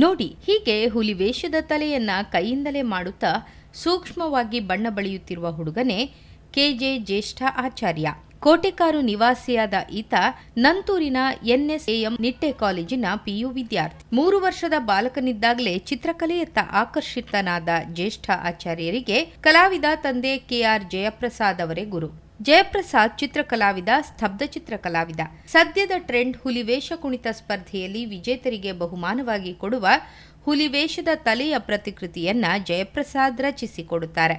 ನೋಡಿ ಹೀಗೆ ಹುಲಿ ವೇಷದ ತಲೆಯನ್ನ ಕೈಯಿಂದಲೇ ಮಾಡುತ್ತಾ ಸೂಕ್ಷ್ಮವಾಗಿ ಬಣ್ಣ ಬಳಿಯುತ್ತಿರುವ ಹುಡುಗನೇ ಕೆಜೆ ಜ್ಯೇಷ್ಠ ಆಚಾರ್ಯ. ಕೋಟೆಕಾರು ನಿವಾಸಿಯಾದ ಈತ ನಂತೂರಿನ ಎನ್ಎಸ್ಎಎಂ ನಿಟ್ಟೆ ಕಾಲೇಜಿನ ಪಿಯು ವಿದ್ಯಾರ್ಥಿ. ಮೂರು ವರ್ಷದ ಬಾಲಕನಿದ್ದಾಗಲೇ ಚಿತ್ರಕಲೆಯತ್ತ ಆಕರ್ಷಿತನಾದ ಜ್ಯೇಷ್ಠ ಆಚಾರ್ಯರಿಗೆ ಕಲಾವಿದ ತಂದೆ ಕೆಆರ್ ಜಯಪ್ರಸಾದ್ ಅವರೇ ಗುರು. ಜಯಪ್ರಸಾದ್ ಚಿತ್ರಕಲಾವಿದ, ಸ್ತಬ್ಧ ಚಿತ್ರಕಲಾವಿದ. ಸದ್ಯದ ಟ್ರೆಂಡ್ ಹುಲಿವೇಷ ಕುಣಿತ ಸ್ಪರ್ಧೆಯಲ್ಲಿ ವಿಜೇತರಿಗೆ ಬಹುಮಾನವಾಗಿ ಕೊಡುವ ಹುಲಿವೇಷದ ತಲೆಯ ಪ್ರತಿಕೃತಿಯನ್ನ ಜಯಪ್ರಸಾದ್ ರಚಿಸಿಕೊಡುತ್ತಾರೆ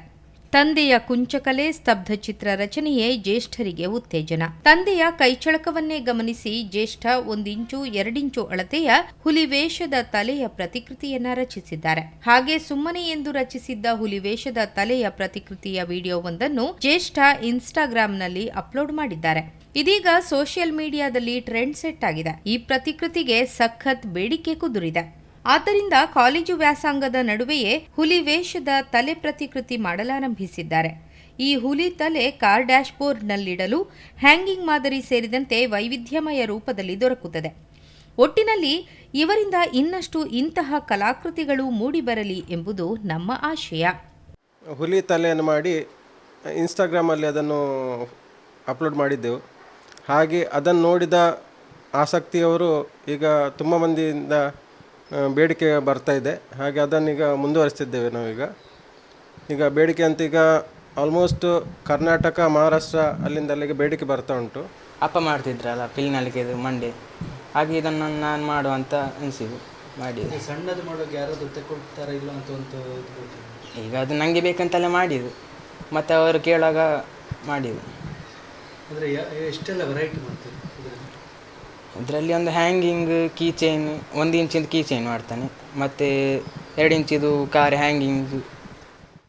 ತಂದೆಯ ಕುಂಚಕಲೆ ಸ್ತಬ್ಧ ಚಿತ್ರ ರಚನೆಯೇ ಜ್ಯೇಷ್ಠರಿಗೆ ಉತ್ತೇಜನ. ತಂದೆಯ ಕೈಚಳಕವನ್ನೇ ಗಮನಿಸಿ ಜ್ಯೇಷ್ಠ ಒಂದಿಂಚು, ಎರಡಿಂಚು ಅಳತೆಯ ಹುಲಿವೇಷದ ತಲೆಯ ಪ್ರತಿಕೃತಿಯನ್ನ ರಚಿಸಿದ್ದಾರೆ. ಹಾಗೆ ಸುಮ್ಮನೆ ಎಂದು ರಚಿಸಿದ್ದ ಹುಲಿವೇಷದ ತಲೆಯ ಪ್ರತಿಕೃತಿಯ ವಿಡಿಯೋವೊಂದನ್ನು ಜ್ಯೇಷ್ಠ ಇನ್ಸ್ಟಾಗ್ರಾಂನಲ್ಲಿ ಅಪ್ಲೋಡ್ ಮಾಡಿದ್ದಾರೆ. ಇದೀಗ ಸೋಷಿಯಲ್ ಮೀಡಿಯಾದಲ್ಲಿ ಟ್ರೆಂಡ್ ಸೆಟ್ ಆಗಿದೆ. ಈ ಪ್ರತಿಕೃತಿಗೆ ಸಖತ್ ಬೇಡಿಕೆ ಕುದುರಿದೆ. ಆದ್ದರಿಂದ ಕಾಲೇಜು ವ್ಯಾಸಂಗದ ನಡುವೆಯೇ ಹುಲಿ ವೇಷದ ತಲೆ ಪ್ರತಿಕೃತಿ ಮಾಡಲಾರಂಭಿಸಿದ್ದಾರೆ. ಈ ಹುಲಿ ತಲೆ ಕಾರ್ ಡ್ಯಾಶ್ಬೋರ್ಡ್ನಲ್ಲಿಡಲು ಹ್ಯಾಂಗಿಂಗ್ ಮಾದರಿ ಸೇರಿದಂತೆ ವೈವಿಧ್ಯಮಯ ರೂಪದಲ್ಲಿ ದೊರಕುತ್ತದೆ. ಒಟ್ಟಿನಲ್ಲಿ ಇವರಿಂದ ಇನ್ನಷ್ಟು ಇಂತಹ ಕಲಾಕೃತಿಗಳು ಮೂಡಿಬರಲಿ ಎಂಬುದು ನಮ್ಮ ಆಶಯ. ಹುಲಿ ತಲೆಯನ್ನು ಮಾಡಿ ಇನ್ಸ್ಟಾಗ್ರಾಮಲ್ಲಿ ಅದನ್ನು ಅಪ್ಲೋಡ್ ಮಾಡಿದ್ದೆವು. ಹಾಗೆ ಅದನ್ನು ನೋಡಿದ ಆಸಕ್ತಿಯವರು ಈಗ ತುಂಬ ಮಂದಿಯಿಂದ ಬೇಡಿಕೆ ಬರ್ತಾ ಇದೆ. ಹಾಗೆ ಅದನ್ನೀಗ ಮುಂದುವರಿಸ್ತಿದ್ದೇವೆ ನಾವೀಗ. ಈಗ ಬೇಡಿಕೆ ಅಂತ ಈಗ ಆಲ್ಮೋಸ್ಟ್ ಕರ್ನಾಟಕ ಮಹಾರಾಷ್ಟ್ರ ಅಲ್ಲಿಂದ ಅಲ್ಲಿಗೆ ಬೇಡಿಕೆ ಬರ್ತಾ ಉಂಟು. ಅಪ್ಪ ಮಾಡ್ತಿದ್ರಲ್ಲ ಪಿಲ್ನಲ್ಲಿಗೆ ಮಂಡೆ ಹಾಗೆ ಇದನ್ನು ನಾನು ಮಾಡುವ ಅಂತ ಅನಿಸಿದ್ದು ಮಾಡಿ ಸಣ್ಣದು ಮಾಡೋಕೆ ಯಾರಾದರೂ ತಗೊಳ್ತಾರ ಇಲ್ಲ ಅಂತ ಒಂದು ಇದು ಗೊತ್ತಿಲ್ಲ. ಈಗ ಅದು ನನಗೆ ಬೇಕಂತೆಲ್ಲ ಮಾಡಿದ್ದು ಮತ್ತು ಅವರು ಕೇಳುವಾಗ ಮಾಡಿದ್ದು ಅಂದರೆ ಯಾ- ಎಷ್ಟೆಲ್ಲ ವೆರೈಟಿ ಮಾಡ್ತೀರಿ? ಇದರಲ್ಲಿ ಒಂದು ಹ್ಯಾಂಗಿಂಗ್ ಕೀ ಚೈನ್ ಒಂದು ಇಂಚಿಂದು ಕೀ ಚೈನ್ ಮಾಡ್ತಾನೆ. ಮತ್ತು ಎರಡು ಇಂಚಿದು ಕಾರ್ ಹ್ಯಾಂಗಿಂಗ್